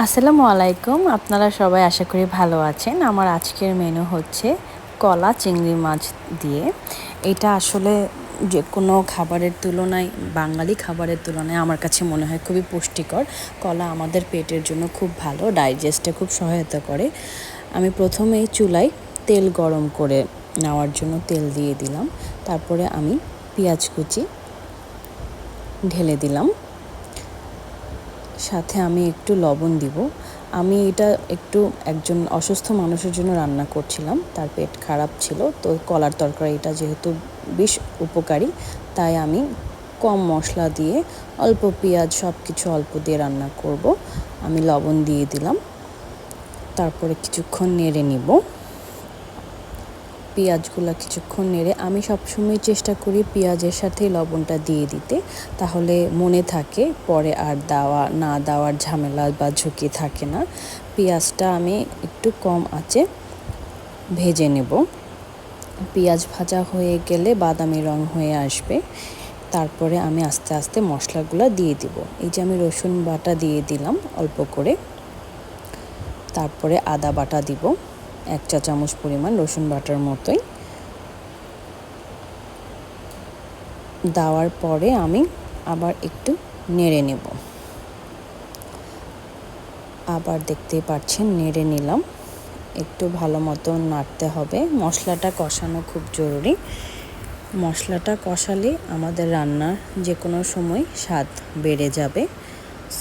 আসসালামু আলাইকুম। আপনারা সবাই আশা করি ভালো আছেন। আমার আজকের মেনু হচ্ছে কলা চিংড়ি মাছ দিয়ে। এটা আসলে যে কোনো খাবারের তুলনায়, বাঙালি খাবারের তুলনায় আমার কাছে মনে হয় খুবই পুষ্টিকর। কলা আমাদের পেটের জন্য খুব ভালো, ডাইজেস্টে খুব সহায়তা করে। আমি প্রথমেই চুলায় তেল গরম করে নেওয়ার জন্য তেল দিয়ে দিলাম। তারপরে আমি পেঁয়াজ কুচি ঢেলে দিলাম। সাথে আমি একটু লবণ দিব। আমি এটা একটু একজন অসুস্থ মানুষের জন্য রান্না করছিলাম, তার পেট খারাপ ছিল, তো কলার তরকারিটা যেহেতু বেশ উপকারী, তাই আমি কম মশলা দিয়ে অল্প পেঁয়াজ সব কিছু অল্প দিয়ে রান্না করব। আমি লবণ দিয়ে দিলাম, তারপরে কিছুক্ষণ নেড়ে নিব। পেঁয়াজগুলো কিছুক্ষণ নেড়ে আমি সবসময় চেষ্টা করি পেঁয়াজের সাথে লবণটা দিয়ে দিতে। তাহলে মনে থাকে পরে আর দেওয়া, না দেওয়ার ঝামেলা বা ঝুঁকি থাকে না। পেঁয়াজটা আমি একটু কম আঁচে ভেজে নেব। পেঁয়াজ ভাজা হয়ে গেলে বাদামি রং হয়ে আসবে। তারপরে আমি আস্তে আস্তে মশলাগুলো দিয়ে দিব। এই যে আমি রসুন বাটা দিয়ে দিলাম অল্প করে। তারপরে আদা বাটা দিব। এক চা চামচ পরিমাণ রসুন বাটার মতোই। দেওয়ার পরে আমি আবার একটু নেড়ে নেব। আবার দেখতেই পাচ্ছেন, নেড়ে নিলাম। একটু ভালো মতো নাড়তে হবে। মশলাটা কষানো খুব জরুরি। মশলাটা কষালে আমাদের রান্নার যে কোনো সময় স্বাদ বেড়ে যাবে।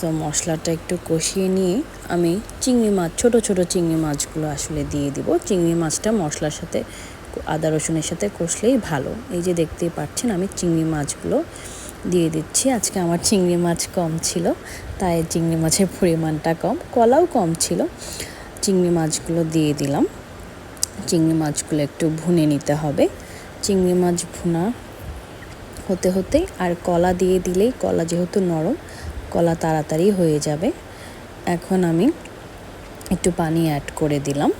সো মশলাটা একটু কষিয়ে নিয়ে আমি চিংড়ি মাছ, ছোট ছোট চিংড়ি মাছগুলো আসলে দিয়ে দিব। চিংড়ি মাছটা মশলার সাথে, আদা, রসুনের সাথে কষলেই ভালো। এই যে দেখতেই পাচ্ছেন, আমি চিংড়ি মাছগুলো দিয়ে দিচ্ছি। আজকে আমার চিংড়ি মাছ কম ছিল, তাই চিংড়ি মাছের পরিমাণটা কম, কলাও কম ছিল। চিংড়ি মাছগুলো দিয়ে দিলাম। চিংড়ি মাছগুলো একটু ভুনে নিতে হবে। চিংড়ি মাছ ভুনা হতে হতে আর কলা দিয়ে দিলেই কলা যেহেতু নরম কলা তাড়াতাড়ি হয়ে যাবে। এখন আমি একটু পানি অ্যাড করে দিলাম।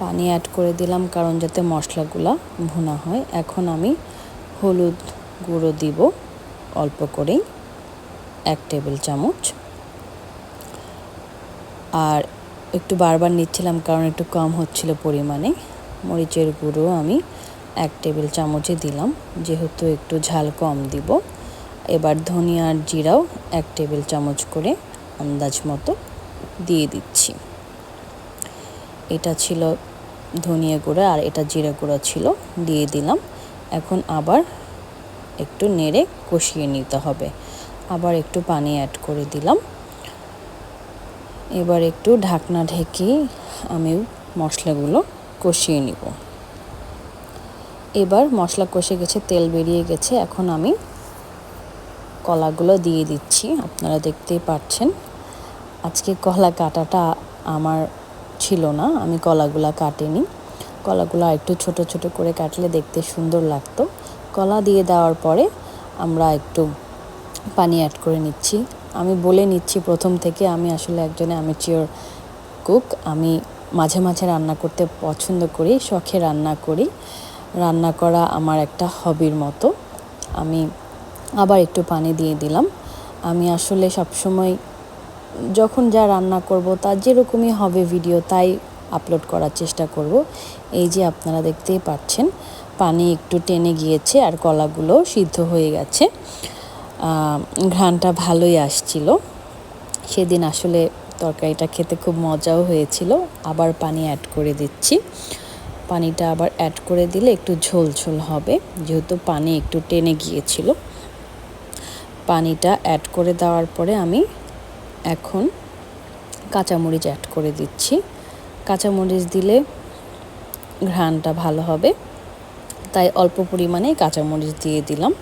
পানি অ্যাড করে দিলাম কারণ যাতে মশলাগুলো ভুনা হয়। এখন আমি হলুদ গুঁড়ো দিব অল্প করেই, এক টেবিল চামচ। আর একটু বারবার নিচ্ছিলাম কারণ একটু কম হচ্ছিল পরিমাণে। মরিচের গুঁড়ো আমি এক টেবিল চামচে দিলাম। যেহেতু একটু ঝাল কম দিব। এবার ধনিয়ার জিরাও এক টেবিল চামচ করে আন্দাজ মতো দিয়ে দিচ্ছি। এটা ছিল ধনিয়া গুঁড়ো আর এটা জিরা গুঁড়ো ছিল, দিয়ে দিলাম। এখন আবার একটু নেড়ে কষিয়ে নিতে হবে। আবার একটু পানি অ্যাড করে দিলাম। এবার একটু ঢাকনা ঢেকে আমি মশলাগুলো কষিয়ে নিব। এবার মশলা কষে গেছে, তেল বেরিয়ে গেছে। এখন আমি কলাগুলো দিয়ে দিচ্ছি, আপনারা দেখতেই পাচ্ছেন। আজকে কলা কাটাটা আমার ছিল না, আমি কলাগুলা কাটিনি। কলাগুলো একটু ছোট ছোট করে কাটলে দেখতে সুন্দর লাগতো। কলা দিয়ে দেওয়ার পরে আমরা একটু পানি অ্যাড করে নিচ্ছি। আমি বলে নিচ্ছি প্রথম থেকে, আমি আসলে একজনে অ্যামেচিওর কুক আমি মাঝে মাঝে রান্না করতে পছন্দ করি, শখে রান্না করি। রান্না করা আমার একটা হবির মতো। আমি আবার একটু পানি দিয়ে দিলাম। আমি আসলে সবসময় যখন যা রান্না করব তার যেরকমই হবে ভিডিও তাই আপলোড করার চেষ্টা করব। এই যে আপনারা দেখতেই পাচ্ছেন, পানি একটু টেনে গিয়েছে আর কলাগুলো সিদ্ধ হয়ে গেছে। ঘ্রাণটা ভালোই আসছিল। সেদিন আসলে তরকারিটা খেতে খুব মজাও হয়েছিল। আবার পানি অ্যাড করে দিচ্ছি। পানিটা আবার অ্যাড করে দিলে একটু ঝোল ঝোল হবে। যেহেতু পানি একটু টেনে গিয়েছিল। পানিটা অ্যাড করে দেওয়ার পরে আমি এখন কাঁচামরিচ অ্যাড করে দিচ্ছি। কাঁচামরিচ দিলে ঘ্রাণটা ভালো হবে। তাই অল্প পরিমাণে কাঁচামরিচ দিয়ে দিলাম।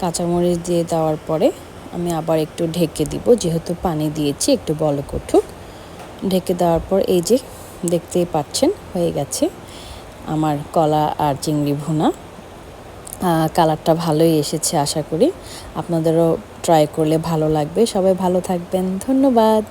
কাঁচামরিচ দিয়ে দেওয়ার পরে আমি আবার একটু ঢেকে দিব, যেহেতু পানি দিয়েছি, একটু বলক উঠুক। ঢেকে দেওয়ার পর এই যে দেখতেই পাচ্ছেন, হয়ে গেছে। আমার কলা আর চিংড়ি ভুনা। কালারটা ভালোই এসেছে আশা করি। আপনাদেরও ট্রাই করলে ভালো লাগবে। সবাই ভালো থাকবেন। ধন্যবাদ।